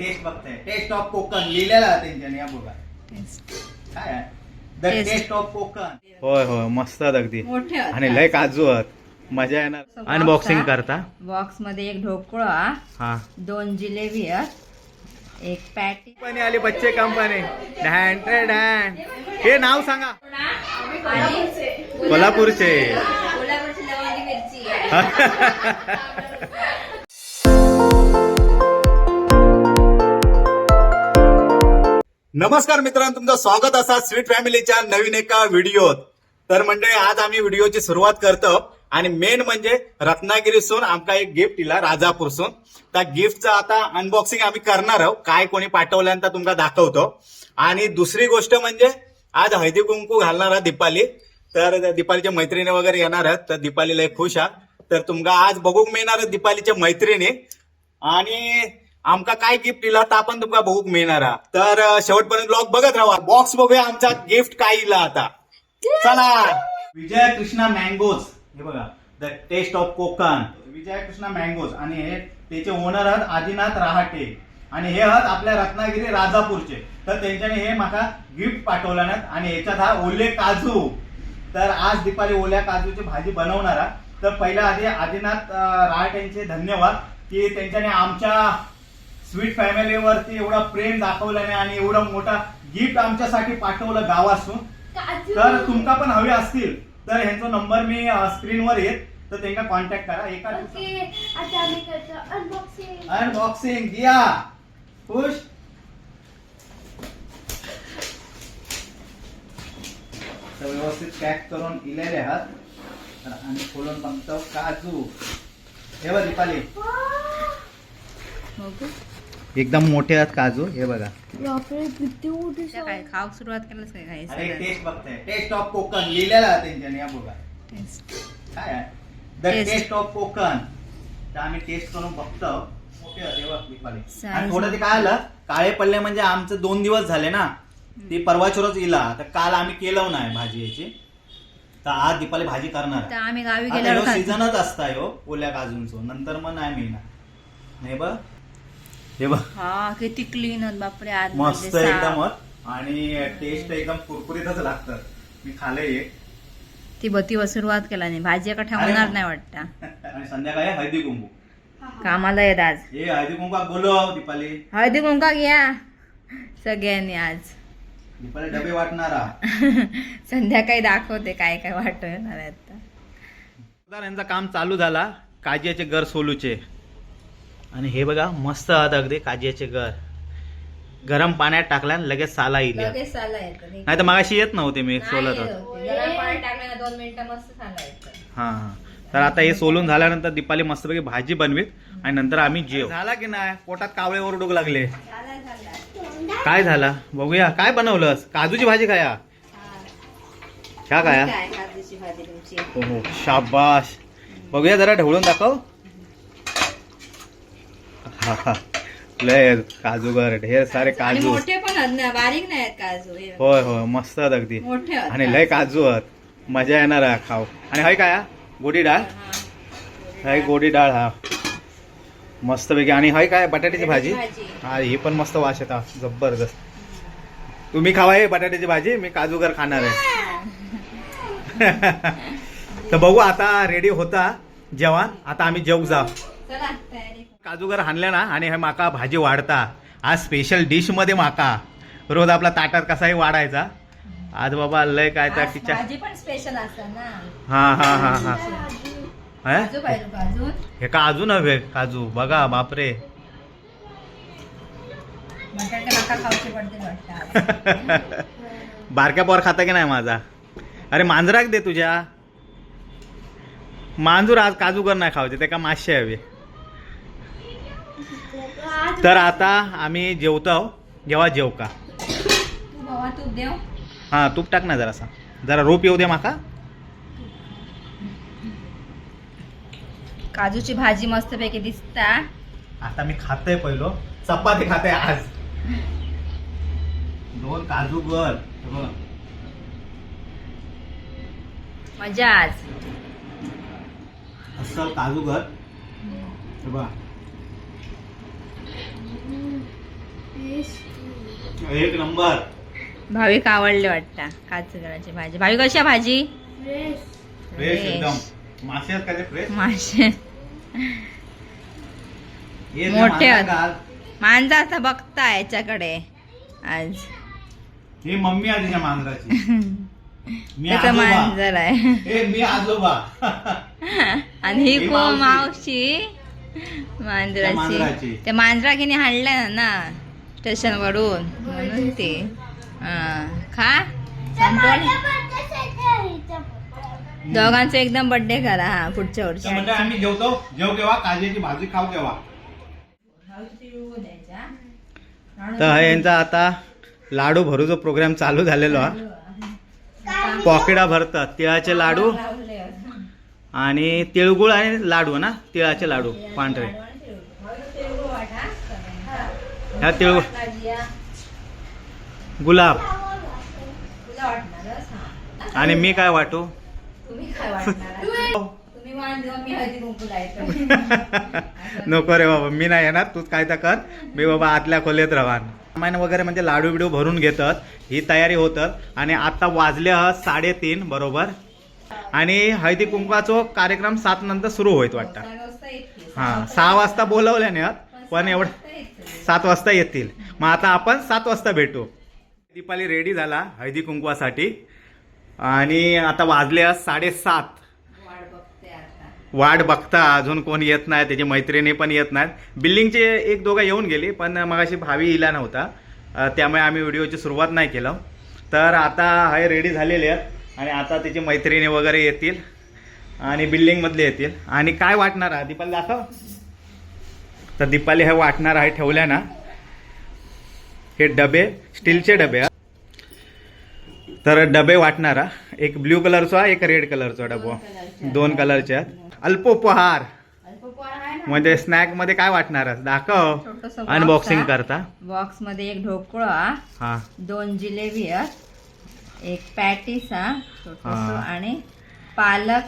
Taste बघताय. Taste of Konkan लिहिलेला त्यांच्याने या बघा काय आहे? द. Taste of Konkan. होय होय मस्त आहेत अगदी. मोठे आहेत. आणि लय काजू आहेत. मजा येणार. Unboxing box. करता. बॉक्समध्ये एक ढोकळा हा. दोन जिलेबी आहेत एक पॅटी कंपनी आली बच्चे कंपनी. डॅन ट्रे डॅन हे नाव सांगा. कोल्हापूरचे. कोल्हापूरची लवंगी मिरची. नमस्कार मित्रांनो तुमचं स्वागत असा स्वीट फॅमिलीच्या नवीन एका व्हिडिओत. तर म्हणजे आज आम्ही व्हिडिओची सुरुवात करतो. आणि मेन म्हणजे रत्नागिरीसून आमका एक गिफ्ट इला राजापूरसून. त्या गिफ्टचा आता अनबॉक्सिंग आम्ही करणार आहोत. काय कोणी पाठवल्यानंतर तुमका दाखवतो. आणि दुसरी गोष्ट म्हणजे आज हळदी कुंकू घालणार आहे दीपाली. तर दीपालीच्या मैत्रिणी वगैरे येणार आहेत तर दीपालीला खुश आहात तर तुमका आज बघूक मिळणार दीपालीच्या मैत्रिणी. आणि आमका काय गिफ्ट दिला तर आपण तुमका बघूक मिळणार. हा. तर अं, शेवटपर्यंत ब्लॉग बघत राहा. बॉक्स बघूया आमचा गिफ्ट काय दिला आता. चला. विजय कृष्णा मँगोज हे बघा. The taste of Konkan. Vijay Krishna mangoes आणि हे त्याचे ओनर आहेत आदिनाथ रहाटे. आणि हे आहेत आपल्या रत्नागिरी राजापूरचे. तर त्यांच्याने हे माका गिफ्ट पाठवलं ना आणि याच्यात हा ओले काजू. तर आज दीपाली ओल्या काजूची भाजी बनवणार. तर पहिल्या आधी आदिनाथ अं, रहाटेंचे धन्यवाद की त्यांच्याने आमच्या स्वीट फॅमिलीवरती एवढा प्रेम दाखवल्याने आणि एवढा मोठा गिफ्ट आमच्यासाठी पाठवलं गावासून तर तुमका पण हवे असतील. तर ह्यांचा नंबर मी स्क्रीनवर येत तर त्यांना कॉन्टॅक्ट करा. एका अनबॉक्सिंग अनबॉक्सिंग दिया खुश? तर व्यवस्थित पॅक करून इलेले आहात. तर आणि खोलून बघतो. काजू. हे बघ दीपाली. एकदम मोठे आहेत काजू हे बघा. काय खाऊ सुरुवात केलंच काय? अरे खायचं टेस्ट बघताय टेस्ट ऑफ कोकण लिहिलेला आहे त्यांच्याने या बघा. काय आहे? The Taste. Taste of Konkan. तर आम्ही टेस्ट करून बघतो. मोठे होते बघ दीपाली. Size. आणि थोडं ते काय आलं? काळे पडले म्हणजे आमचं दोन दिवस झाले ना. ती परवाच्या रोज इला. तर काल आम्ही केलं नाही भाजी याची. तर आज दीपाली भाजी करणार तर. आम्ही गावी गेल्यावर. सीझनच असता हो ओल्या काजूंचो. नंतर मग नाही मिळणार. नाही बघ हे बघ. हा किती क्लीन आहेत बापरे आज मस्त एकदम आणि टेस्ट एकदम कुरकुरीतच लागतं मी खाले एक ती बती व सुरुवात केला नाही. भाजी एका ठेवणार अरे. नाही वाटतं. आणि संध्याकाळी हळदी कुंकू. कामाला येत आज. हे हळदी कुंकू बोलव दीपाली. हळदी कुंका घ्या. सगळ्यांनी आज. दीपाली डबे वाटणारा संध्याकाळी दाखवते काय काय वाटणार आहे आता. यांचं काम चालू झाला. काजियाचे घर सोलूचे. आणि हे बघा मस्त आहात अगदी काजियाचे घर. गरम पाण्यात टाकल्या आणि लगेच साला येईल लगेच साला येतं नाही तर मगाशी येत नव्हते मी सोलत होत. होते. गरम पाणी टाकलं ना दोन मिनिटं मस्त साला येतं हा तर आता हे सोलून झाल्यानंतर दीपाली मस्तपैकी भाजी बनवीत आणि नंतर आम्ही जेव. झाला की नाही? पोटात कावळे ओरडूक लागले. झाला काय झाला? बघूया. काय बनवलंस? काजूची भाजी खाया? ह्या काय काय काजूची भाजी तुमची? हो हो शाबाश बघूया जरा ढवळून दाखव. हा हा लय काजूगर ढेर सारे आणि काजू. मोठे पण आहेत ना बारीक नाही आहेत काजू हे होय होय मस्त आहेत अगदी. मोठे आहेत आणि लय काजू आहेत. मजा येणार आहे खाऊ. आणि हाय काय हा? गोडी डाळ? हा. हाय गोडी डाळ हा. मस्त पैकी आणि हाय काय बटाट्याची भाजी? भाजी. हा ही पण मस्त वास येता जबरदस्त. तुम्ही खावा हे बटाट्याची भाजी मी काजूगर खाणार आहे. तर बघू आता रेडी होता जेवण. आता आम्ही जेवू जा. चला तयारी. काजूगर हाणल्या ना आणि हे माका भाजी वाढता. आज स्पेशल डिशमध्ये माका. रोज आपला ताटात कसाही वाढायचा. आज बाबा लय काय त्या भाजी पण स्पेशल असतात ना. हा हा हा हा. हे? काजू पाहिजे काजू. हे अजून हवे काजू? बघा बापरे. नका खाऊचे पडते वाटतं बारक्या पोर खाता की नाही माझा? अरे मांजराक दे तुझ्या. मांजूर आज काजूगर नाही खावचे ते का मासे हवे? तर आता आम्ही जेवतो जेव्हा जेव का. हा तूप टाक ना जरासा. जरा रोप येऊ दे माका. काजूची भाजी मस्त पैकी दिसता. आता मी खातोय पहिलो. चपाती खाते आज. दोन काजू गर मजा आज. अस्सल काजू गर बघा. एक नंबर. भाविक आवडले वाटतं काचकराची भाजी. भावी कशी आहे भाजी? फ्रेश. एकदम. मासे आहेत का ते फ्रेश मासे. हे जे मोठे आहेत. मांजा आता बघता याच्याकडे. आज. ही मम्मी आहे तिच्या मांजराची. मी त्याचा आजोबा. मांजर आहे. हे मी आजोबा. आणि ही ही को मावशी. मांजराची. त्या मांजरा किनी हाणल्या ना स्टेशन वरून म्हणून ते हा. खा. संपवलं दोघांचा एकदम बर्थडे करा हा पुढच्या वर्षी. म्हणजे आम्ही जेवतो जेव केव्हा काजूची भाजी खाऊ केव्हा तर हा यांचा आता लाडू भरूचा प्रोग्राम चालू झालेलो हा. पॉकेटा भरतात. तिळाचे लाडू. आणि तिळगुळ आणि लाडू ना? तिळाचे लाडू पांढरे. ह्या तिळगुळ. गुलाब. आणि मी काय वाटू? नको रे बाबा मी नाही येणार. तूच काय तर कर. मी बाबा आतल्या खोलीत राहणार सामान वगैरे म्हणजे लाडू बिडू भरून घेतात. ही तयारी होतात. आणि आता वाजले आहात साडेतीन बरोबर? आणि हळदी कुंकवाचा कार्यक्रम सात नंतर सुरू होईल वाटतं. हा सहा वाजता बोलवल्याने पण एवढं सात वाजता येतील. मग आता आपण सात वाजता भेटू. दीपाली रेडी झाला हळदी कुंकवासाठी. आणि आता वाजले साडेसात. वाट बघते आता. वाट बघता अजून कोण येत नाही त्याची मैत्रिणी पण येत नाहीत. बिल्डिंगचे एक दोघं येऊन गेली पण मगाशी भावी इला नव्हता. त्यामुळे आम्ही व्हिडिओची सुरुवात नाही केलं. तर आता हे रेडी झालेले आहेत. आणि आता त्याची मैत्रिणी वगैरे येतील आणि बिल्डिंगमधले येतील. आणि काय वाटणार आहे? दीपाली दाखव. तर दीपाली हे वाटणार आहे ठेवल्या ना. हे डबे स्टीलचे डबे. तर डबे वाटणारा एक ब्ल्यू कलरचा एक रेड कलरचा डबो. दोन कलरचे आहेत. अल्पोपहार. म्हणजे स्नॅकमध्ये काय वाटणार? दाखव. अनबॉक्सिंग. करता. बॉक्समध्ये एक ढोकळा. हा. दोन जिलेबी आहेत. एक पॅटीस हा छोटस हा. आणि पालक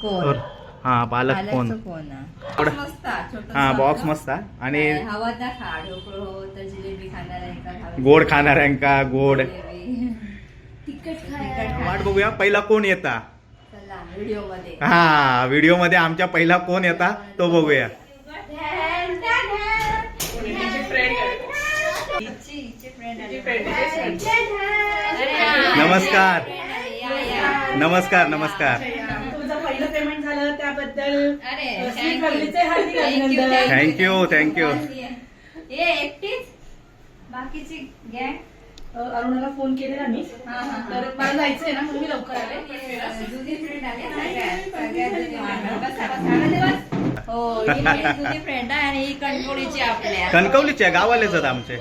कोन और- हा पालक कोण पालकचं हा. थोडं- मस्त हा, छोटंसं हा बॉक्स आपलं. मस्त आहे. आणि काय हवं त्या खा ढोकळं हो तर जिलेबी खाणार आहे का? गोड खाणाऱ्यांका गोड जिलेबी. तिखट तिखट खायला खा. वाट बघूया पहिला कोण येता चला व्हिडिओमध्ये हा व्हिडिओमध्ये आमच्या पहिला कोण येता तो बघूया हिची- हिची friend आली. अरे हा. नमस्कार. नमस्कार नमस्कार. तुझं पहिलं पेमेंट झालं त्याबद्दल. थँक्यू थँक्यू ये एकटीच? बाकीची गॅंग अ, अरुणाला फोन केलेला मी. हा, हा, हा. तर मला जायचंय ना म्हणून मी लवकर आले? हो ही ही कणकवलीचे आहे, गावालेच आहेत आमचे.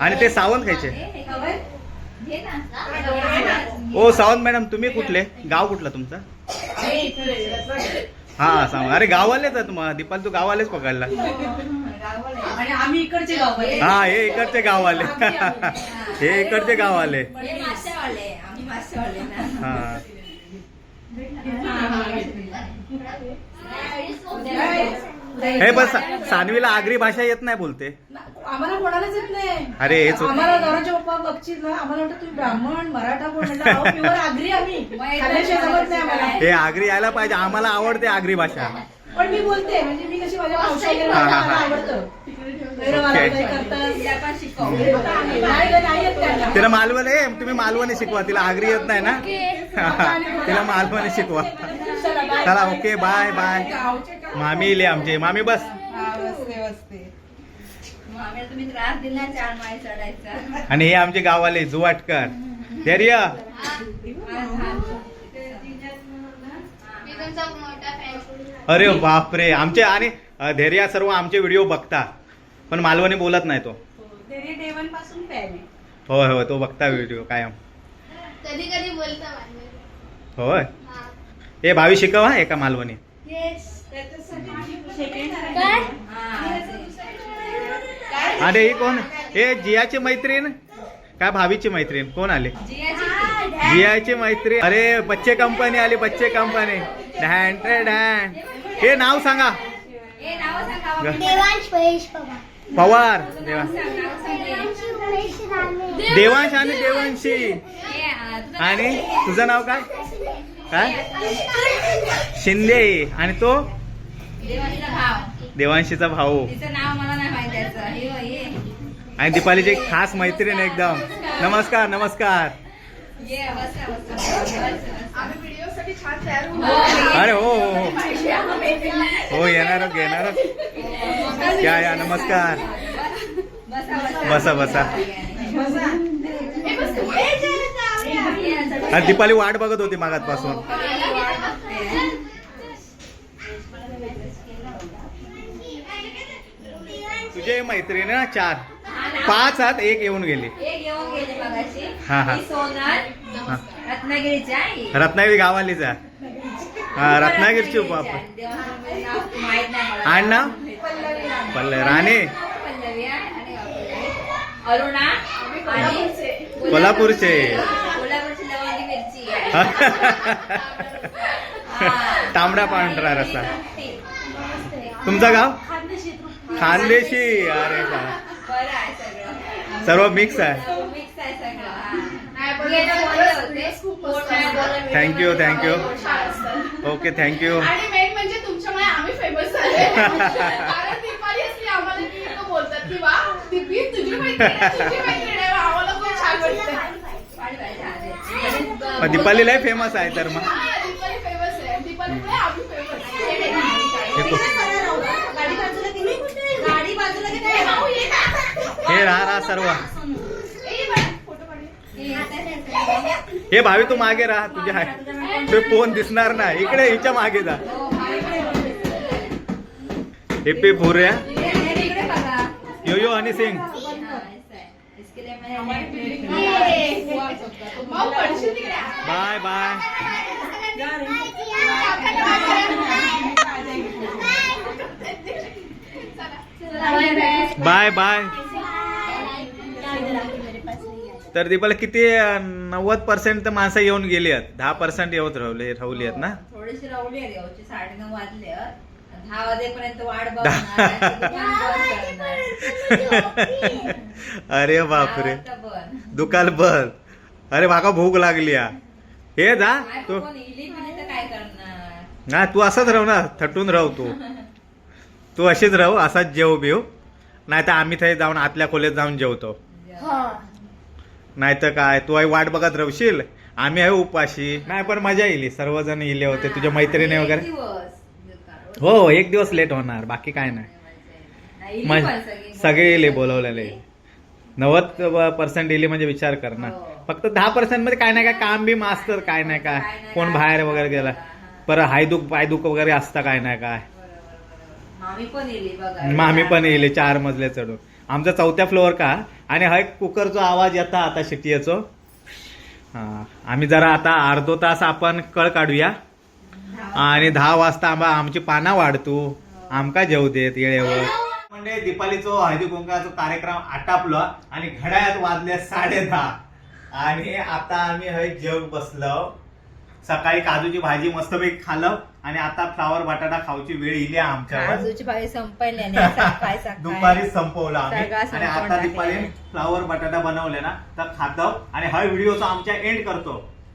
आणि ते सावंत खायचे. हे ओ सावंत मॅडम तुम्ही कुठले? गाव कुठलं तुमचं? हा सावंत. अरे गावालेच आहेत मग. दीपाल तू गावालेच पकडला. गावाला आहे. आणि आम्ही इकडचे गाव हा हे इकडचे गाववाले. हे इकडचे गाववाले. हे हा बस सानवीला आगरी भाषा येत नाही बोलते. आम्हाला कोणालाच येत नाही. अरे हेच होत- आम्हाला घराचे पप्पा बघशील ना आम्हाला वाटतं तुम्ही ब्राह्मण मराठा कोण आगरी आम्ही. हे आगरी यायला पाहिजे आम्हाला आवडते आगरी भाषा. पण मी बोलते म्हणजे मी कशी माझ्या मावशी वगैरे. आवडतं. तिला मालवण ए तुम्ही मालवणी शिकवा तिला आगरी येत नाही ना. तिला मालवणी शिकवा. चला ओके बाय बाय मामी इले आमचे. मामी बस. आणि हे आमचे गाववाले जुवाटकर धैर्य अरे बापरे आमचे आणि धैर्य सर्व आमचे व्हिडिओ बघता. पण मालवणी बोलत नाही तो. आहे होय होय तो बघता व्हिडिओ कायम. कधी कधी बोलता होय. हा भावी शिकव हा एका मालवणी. काय? अरे ही कोण? हे जियाची मैत्रीण? काय भावीची मैत्रीण? कोण आले? जियाची मैत्रीण. अरे बच्चे कंपनी आली बच्चे कंपनी डॅन डॅन हे नाव सांगा. ए नाव सांगा देवांश महेश पवार. देवांश आणि देवांशी. हे, आणि? तुझं नाव काय? काय? शिंदे. आणि तो? देवांशीचा भाऊ. तिचं नाव मला नाही माहिती त्याचं. आणि दीपालीची एक खास मैत्रीण एकदम. नमस्कार नमस्कार. हो, अरे हो हो हो. हो येणारच येणारच. या या नमस्कार. बसा बसा बसा ये, असं आणि दीपाली वाट बघत होती मागातपासून तुझे मैत्रीण ना चार. पाच हात एक येऊन गेली. हा, हा. रत्नागिरी गावालीच. हा रत्नागिरीची बाप राणे? पल्लवी आणि अरुणा आणि कोल्हापूरचे. कोल्हापूरची लवंगी मिरची आहे हा. तांबडा पांढरा रस्सा. ती. तुमचं गाव? खानदेशी अरे सर्व मिक्स आहे. हा. छान असतं. ओके थँक्यू म्हणजे तुमच्यामुळे आम्ही फेमस झाले कारण दीपाली असली आम्हाला की लोकं बोलतात की वा दीपी तुझी मैत्रीण आहे, तुझी मैत्रीण आहे आम्हाला खूप छान वाटतं पाणी पाहिजे आधी. आणि ब- मग दीपाली लय फेमस आहे तर मग. हे राहा राहा सर्व. हे भावी तू मागे राहा तुझ्या ते फोन दिसणार नाही. इकडे हिच्या मागे जा. हे पे फोर्या yo yo Honey Singh. Bye bye. Bye bye. तर दीपाला किती नव्वद पर्सेंट तर माणसं येऊन गेली आहेत. दहा पर्सेंट येऊन राहले राहुली आहेत ना? थोडीशी राहुली आहे साडे नऊ वाजले दहा वाजेपर्यंत वाट. अरे बापरे. दुकान बंद. अरे माका भूक लागली हा. हे जा तू कोण इली पिली तर काय करणार? ना तू असंच राहू ना थटून राहू तू. तू अशीच राहू असाच जेव बिव. नाही तर आम्ही थंय जाऊन आतल्या खोलीत जाऊन जेवतो. नाही तर काय तू आई वाट बघत राहशील आम्ही आहे उपाशी. नाही पण मजा येईल. सर्वजण येले होते तुझ्या मैत्रिणी वगैरे. हो एक दिवस लेट होणार बाकी काय नाही. नाही, इली मज- पण सगळी. येले बोलवलेले. नव्वद पर्सेंट येले म्हणजे विचार कर ना. हो. फक्त दहा पर्सेंटमध्ये काय नाही काय काम बी असतं काय नाही काय कोण बाहेर वगैरे गेला. परत हायदुख पायदुख वगैरे असतं काय नाही काय. मामी पण येईल चार मजले चढून. आमचा चौथ्या फ्लोअर का? आणि हा एक कुकरचा आवाज येता आता शिटियाचो. हा आम्ही जरा आता अर्धो तास आपण कळ काढूया. आणि दहा वाजता आंबा आमची पाना वाढतो. आमका जेव देत येळेवर. म्हणजे दीपालीचो हळदी कुंकाचा कार्यक्रम आटापलो आणि घड्याळात वाजले साडे दहा. आणि आता आम्ही हय जेव बसलो. सकाळी काजूची भाजी मस्तपैकी खाल्लं आणि आता फ्लावर बटाटा खाऊची वेळ इली आमच्यावर. काजूची भाजी संपली आणि सकाळी सकाळी दुपारी संपवला आम्ही. सगळं आणि संपवून आता टाकलं. दुपारी फ्लावर बटाटा बनवले ना तर खातो. आणि हा व्हिडिओचा आमच्या एंड करतो.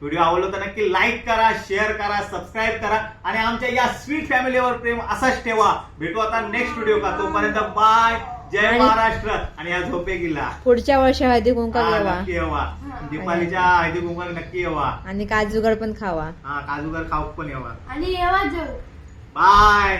व्हिडिओ आवडलो तर नक्की लाईक करा शेअर करा सबस्क्राईब करा. आणि आमच्या या स्वीट फॅमिलीवर प्रेम असाच ठेवा. भेटू आता नेक्स्ट व्हिडिओ का. तोपर्यंत बाय जय महाराष्ट्र. आणि या झोपे गेला पुढच्या वर्षी हळदी कुंका हा, नक्की येवा. दीपालीच्या हळदी कुंकवाला नक्की येवा. आणि काजूगर पण खावा. हा काजूगर खाऊ पण येवा. आणि येवा जाऊ बाय.